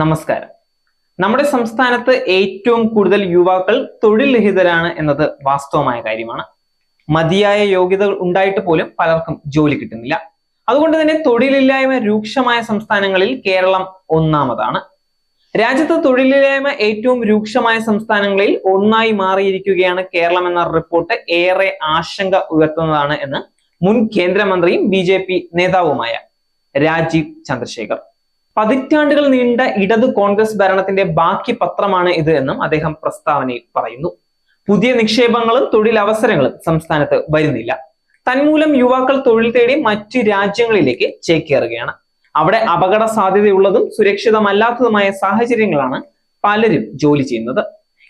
നമസ്കാരം. നമ്മുടെ സംസ്ഥാനത്ത് ഏറ്റവും കൂടുതൽ യുവാക്കൾ തൊഴിൽ രഹിതരാണ് എന്നത് വാസ്തവമായ കാര്യമാണ്. മതിയായ യോഗ്യതകൾ ഉണ്ടായിട്ട് പോലും പലർക്കും ജോലി കിട്ടുന്നില്ല. അതുകൊണ്ട് തന്നെ തൊഴിലില്ലായ്മ രൂക്ഷമായ സംസ്ഥാനങ്ങളിൽ കേരളം ഒന്നാമതാണ്. രാജ്യത്ത് തൊഴിലില്ലായ്മ ഏറ്റവും രൂക്ഷമായ സംസ്ഥാനങ്ങളിൽ ഒന്നായി മാറിയിരിക്കുകയാണ് കേരളം എന്ന റിപ്പോർട്ട് ഏറെ ആശങ്ക ഉയർത്തുന്നതാണ് എന്ന് മുൻ കേന്ദ്രമന്ത്രിയും ബി നേതാവുമായ രാജീവ് ചന്ദ്രശേഖർ. പതിറ്റാണ്ടുകൾ നീണ്ട ഇടത് കോൺഗ്രസ് ഭരണത്തിന്റെ ബാക്കി പത്രമാണ് ഇത് എന്നും അദ്ദേഹം പ്രസ്താവനയിൽ പറയുന്നു. പുതിയ നിക്ഷേപങ്ങളും തൊഴിലവസരങ്ങളും സംസ്ഥാനത്ത് വരുന്നില്ല. തന്മൂലം യുവാക്കൾ തൊഴിൽ തേടി മറ്റ് രാജ്യങ്ങളിലേക്ക് ചേക്കേറുകയാണ്. അവിടെ അപകട സാധ്യതയുള്ളതും സുരക്ഷിതമല്ലാത്തതുമായ സാഹചര്യങ്ങളാണ് പലരും ജോലി ചെയ്യുന്നത്.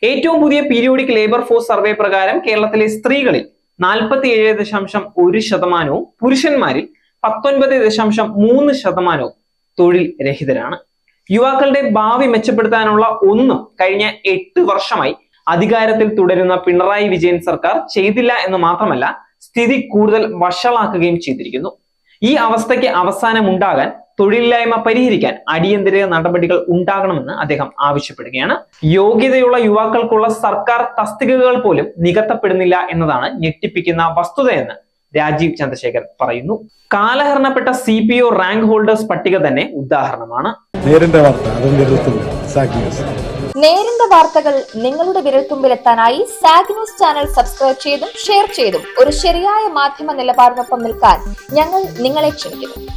ഏറ്റവും പുതിയ പീരിയോഡിക് ലേബർ ഫോഴ്സ് സർവേ പ്രകാരം കേരളത്തിലെ സ്ത്രീകളിൽ നാൽപ്പത്തി ഏഴ് ദശാംശം ഒരു ശതമാനവും പുരുഷന്മാരിൽ പത്തൊൻപത് ദശാംശം മൂന്ന് ശതമാനവും തൊഴിൽ രഹിതരാണ് യുവാക്കളുടെ ഭാവി മെച്ചപ്പെടുത്താനുള്ള ഒന്നും കഴിഞ്ഞ എട്ട് വർഷമായി അധികാരത്തിൽ തുടരുന്ന പിണറായി വിജയൻ സർക്കാർ ചെയ്തില്ല എന്ന് മാത്രമല്ല സ്ഥിതി കൂടുതൽ വഷളാക്കുകയും ചെയ്തിരിക്കുന്നു. ഈ അവസ്ഥയ്ക്ക് അവസാനമുണ്ടാകാൻ തൊഴിലില്ലായ്മ പരിഹരിക്കാൻ അടിയന്തര നടപടികൾ ഉണ്ടാകണമെന്ന് അദ്ദേഹം ആവശ്യപ്പെടുകയാണ്. യോഗ്യതയുള്ള യുവാക്കൾക്കുള്ള സർക്കാർ തസ്തികകൾ പോലും നികത്തപ്പെടുന്നില്ല എന്നതാണ് ഞെട്ടിപ്പിക്കുന്ന വസ്തുതയെന്ന് രാജീവ് ചന്ദ്രശേഖർ പറയുന്നു. കാലഹരണപ്പെട്ട C P O rank holders പട്ടിക തന്നെ ഉദാഹരണമാണ്. നേരിന്റെ വാർത്തകൾ നിങ്ങളുടെ വിരൽത്തുമ്പിലെത്താനായി സാഗ് ന്യൂസ് ചാനൽ സബ്സ്ക്രൈബ് ചെയ്തും ഷെയർ ചെയ്തും ഒരു ശരിയായ മാധ്യമ നിലപാടിനൊപ്പം നിൽക്കാൻ ഞങ്ങൾ നിങ്ങളെ ക്ഷണിക്കുന്നു.